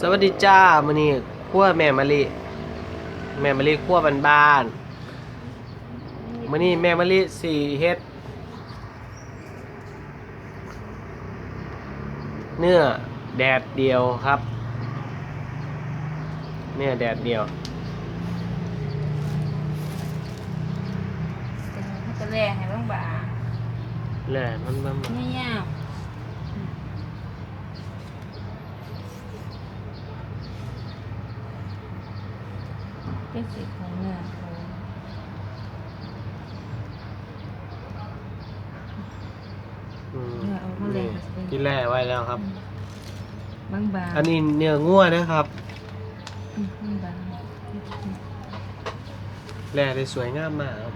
สวัสดีจ้ามื้อนี้คั่วแม่มะลิแม่มะลิคั่วบ้านๆมื้อนี้แม่มะลิสิเฮ็ด เนื้อแดดเดียวครับ เนื้อแดดเดียวมันจะแรงให้บ้างบ่าแหละมันมันมันไม่ยาก เป็นสีของเนื้ออืมเนื้อเอามาแรนี่งกินแร่ไว้แล้วครับ บางบางอันนี้เนื้องัวนะครับ บางบางแร่ได้สวยงามมากครับ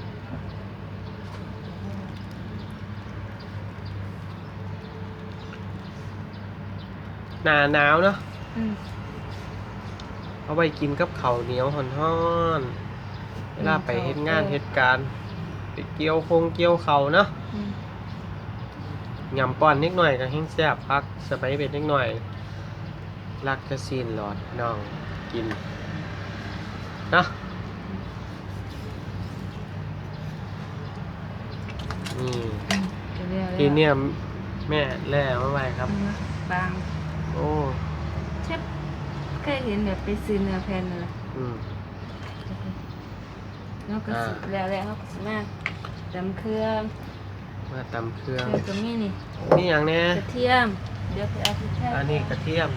หนาหนาวเนาะอืม เอาไปกินกับข้าวเหนียวห่อนๆเวลาไปเฮ็ดงานเฮ็ดการไปเกี่ยวคงเกี่ยวเขาวเนาะอืมยำป้อนนิดหน่อยก็แห้งแซ่บพักสไปเบ็ดนิดหน่อยรักจะซีนหลอดน้องกินเนาะนี่จะเรียกทีเนี้ยแม่แล่มาไว้ครับบาง โอ้เชฟเค ยเห็นแบบไปซื้อเนื้อแผ่นเลยอืมแล้วก็สิอ่า แล้วแล้วเขาก็สิมาตำเครื่องมาตำเครื่อง เครื่องก็มีนี่นี่อย่างเนี้ยกระเทียม เดี๋ยวไปเอาพริกไทยอันนี้กระเทียม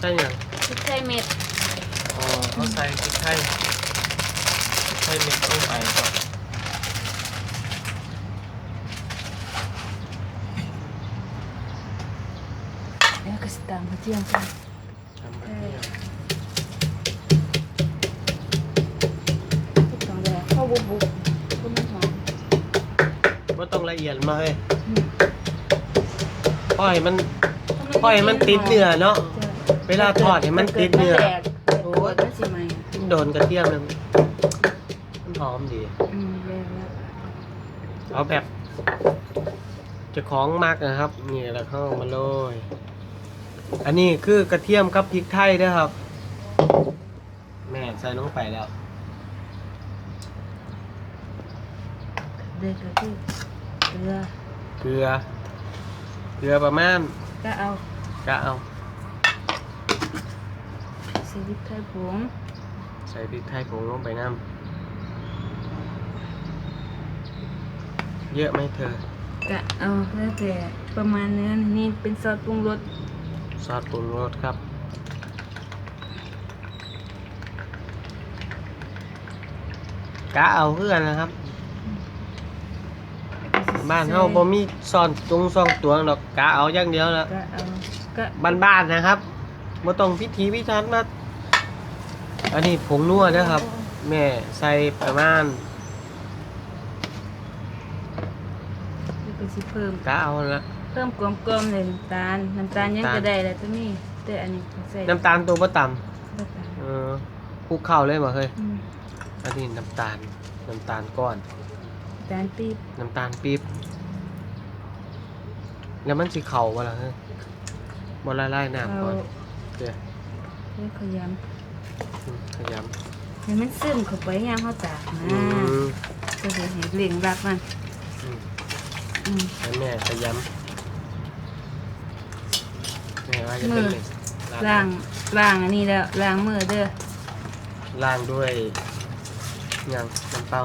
ใส่อย่างพริกไทยเม็ดอ๋อเขาใส่พริกไทยพริกไทยเม็ดลงไปครับ เดี๋ยวก็สิ ตามกระเทียมกันทำกระเทียมทุกตองแดงเข้าบุบบุบก็ไม่หอมว่าต้องละเอียดมาเลยปล่อยมันปล่อยมันติดเนื้อเนาะ เวลาทอดให้มันติดเนื้อ โอ้ยมันสิไหมโดนกระเทียมเลยมันหอมดี อืมแล้วแล้วเอาแบบเจะของมากนะครับ นี่แล้วเข้ามาโรย อันนี้คือกระเทียมกับพริกไทยนะครับ แม่ใส่ลงไปแล้วเด็กก็คือเกลือเกลือ เกลือประมาณก็เอากะเอาซีริกไทยผงใส่พริกไทยผงลงไปน้ำเยอะไหมเธอ ก็เอาแล้วแต่ประมาณเนื้อนี่เป็นซอสปรุงรส ซอสปรุงรสครับกะเอาเพื่อนนะครับ บ้านเฮาบ่มีซ่อนตรงซ่องตวงดอกกะเอาอย่างเดียวละก็เอาก็บ้านๆนะครับบ่ต้องพิธีพิธันมาอันนี้ผงนัวนะครับ แม่ใส่ประมาณแล้วก็สิเพิ่มกะเอาละ เพิ่มกลมกลมๆเลยน้ำตาลน้ำตาลยังน้ำตาลก็ได้แหละตัวนี้แต่อันนี้ใส่น้ำตาลตัวบ่ต่ำน้ำตาลเออคลุกเข้าเลยบ่เฮ้ยอืมอันนี้น้ำตาลน้ำตาลก้อน น้ำตาลปี๊บน้ำตาลปี๊บแล้วมันสิเข่าบ่ล่ะเฮ้ยบ่ละลายน้ำก่อนเดี๋ยวเพื่อขยอืมขยำำให้มันซึมเข้าไปยามเขาตากนะอืมก็เดี๋ยวให้เลี้ยงรักมันอืมอืมให้แม่ขยำแม่ ว่าจะเป็นเลยล้างล้างอันนี้แล้วล้างมือเด้อล้างด้วยหยังน้ำเปล่า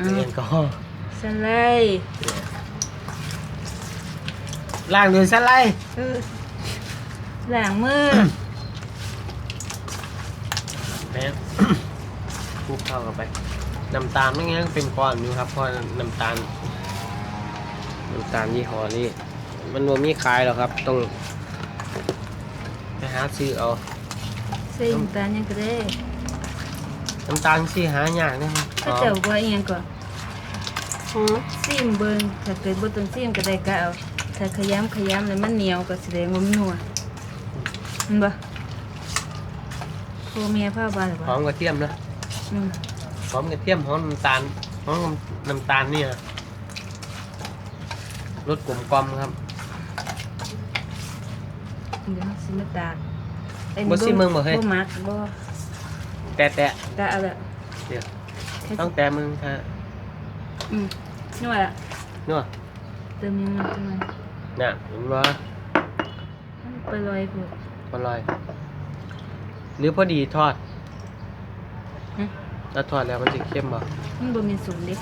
อืแอมลกอฮอล์สไลด์ล้างด้วยสไลด์เออล้างมือแม่คลุกเข้ากันไปน้ำตาลไม่งั้นเป็นก้อนอยู่ครับเพราะน้ำตาลน้ำตาลยี่ห้อนี้มันบ่มีขายหรอกครับต้อง ไปหาซื้อเอาใส่น้ำตาลยังก็ได้น้ำตาลสิหายากนะครับถ้าเจ้าว่าอีหยังก่อนซิมเบิ่งถ้าเกิดบ่ต้องซิมก็ได้ก็เอาถ้าขยำขยำแล้วมันเหนียวก็แสดงว่ามันนัวเห็นบ่พ่อแม่พาบ้านหรือหอบ่มกระเทียมนะอืมหอมกระเทียมหอมน้ำตาลหอมน้ำตาลเนี่ยรสกลมกล่อมครับ เดี๋ยวสิมาตากไอ้บ่สิมึงบ่เฮ้ย บ่มักบ่แต่แต่ตาเอาละเดี๋ยวแค่ต้องแต่มึงถ้าอืมนวดละนัวเติมยังมันจังมันน่ะเห็นว่ามันไปลอยพุ่นอร่อย หรือพอดีทอดฮะถ้าทอดแล้วมันจะเข้มบ่มันบ่มีสูงเด้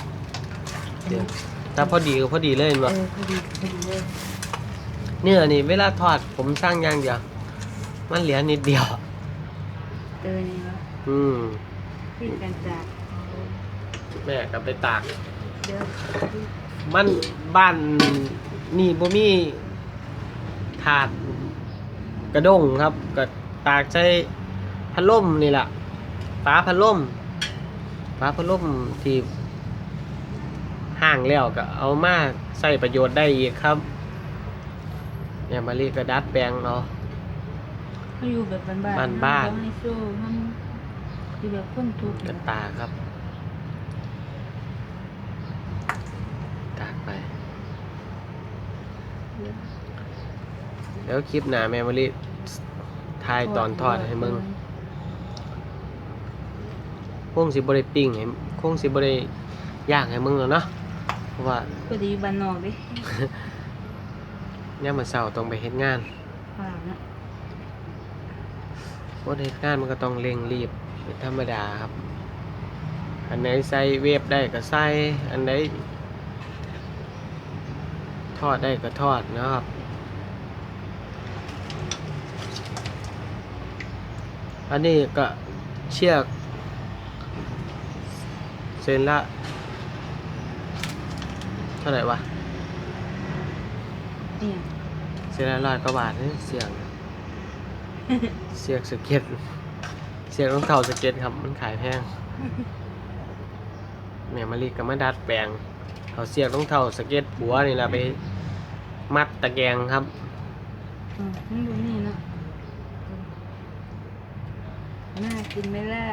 เดี๋ยวถ้าพอดีก็พอดีเลยเห็นเอบ่อพอดีพอดีเลย เนื้อนี่เวลาทอดผมสร้างอย่างเดียว มันเหลือนิดเดียว เออนี่วะอืมพี่กันตากแม่กลับไปตาก เดี๋ยวมันบ้านนี่บ่มีถาดกระด้งครับก็ตากใช้พัดลมนี่แหละฟ้าพัดลมฟ้าพัดลมที่ห่างแล้วก็เอามาใส่ประโยชน์ได้อีกครับ เนี่ยมารีก็ดัดแปลงเนาะเขาอยู่แบบบ้านๆบ้านๆเขให้โซ่มันอยู่แบบคนทุกข์กันตากครับ ตากไปเดี๋ยวคลิปหน้าแม่มารีทายตอนทอดให้มึงคงสิบริปิ้งให้คงสิบริย่างให้มึงแล้วเนาะเพราะว่าก็ดีอยู่บ้านนอกเดิเนี่ ยามมันเสาร์ต้องไปเฮ็ดงานฝากนะเพราะเฮ็ดงานมันก็ต้องเร่งรีบเป็นธรรมดาครับ อันไหนใส่เวฟได้ก็ใส่อันไหนทอดได้ก็ทอดนะครับอันนี้ก็เชือกเซนละ เท่าไหร่วะ เนี่ย เสียละร้อยกว่าบาทนี่เสียง เสียงสเก็ต เสียงรองเท้าสเก็ตครับ มันขายแพงแม่มารีก็มาดัดแปลงเอาเสียงรองเท้าสเก็ตบัวนี่แหละไปมัดตะแกรงครับอืมมันดูนี่เนาะน่ากินไหมล่ะ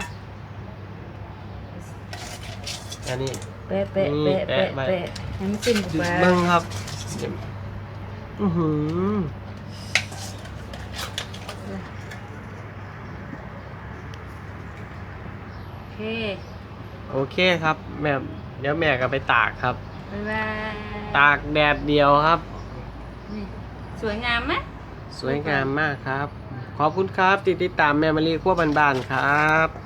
อันนี้แปะแปะนี่แปะแปะแปะไว้แปะให้มันสิ้นกว่าเบิ้งครับ อือหือโอเคโอเคครับ แม่เดี๋ยวแม่ก็ไปตากครับ บ๊ายบายตากแดดเดียวครับ นี่สวยงามไหมสวยงามมากครับ ขอบคุณครับที่ติดตามแม่มารีขั้วบานๆครับ